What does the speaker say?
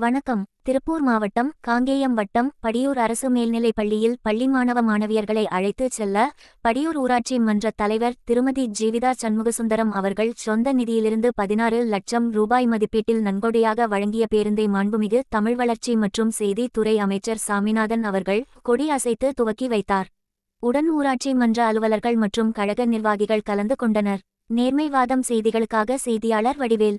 வணக்கம். திருப்பூர் மாவட்டம் காங்கேயம் வட்டம் படியூர் அரசு மேல்நிலைப் பள்ளியில் பள்ளி மாணவ மாணவியர்களை அழைத்துச் செல்ல படியூர் ஊராட்சி மன்ற தலைவர் திருமதி ஜீவிதா சண்முகசுந்தரம் அவர்கள் சொந்த நிதியிலிருந்து பதினாறு லட்சம் ரூபாய் மதிப்பீட்டில் நன்கொடையாக வழங்கிய பேருந்தை மாண்புமிகு தமிழ் வளர்ச்சி மற்றும் செய்தி துறை அமைச்சர் சாமிநாதன் அவர்கள் கொடி அசைத்து துவக்கி வைத்தார். உடன் ஊராட்சி மன்ற அலுவலர்கள் மற்றும் கழக நிர்வாகிகள் கலந்து கொண்டனர். நேர்மைவாதம் செய்திகளுக்காக செய்தியாளர் வடிவேல்.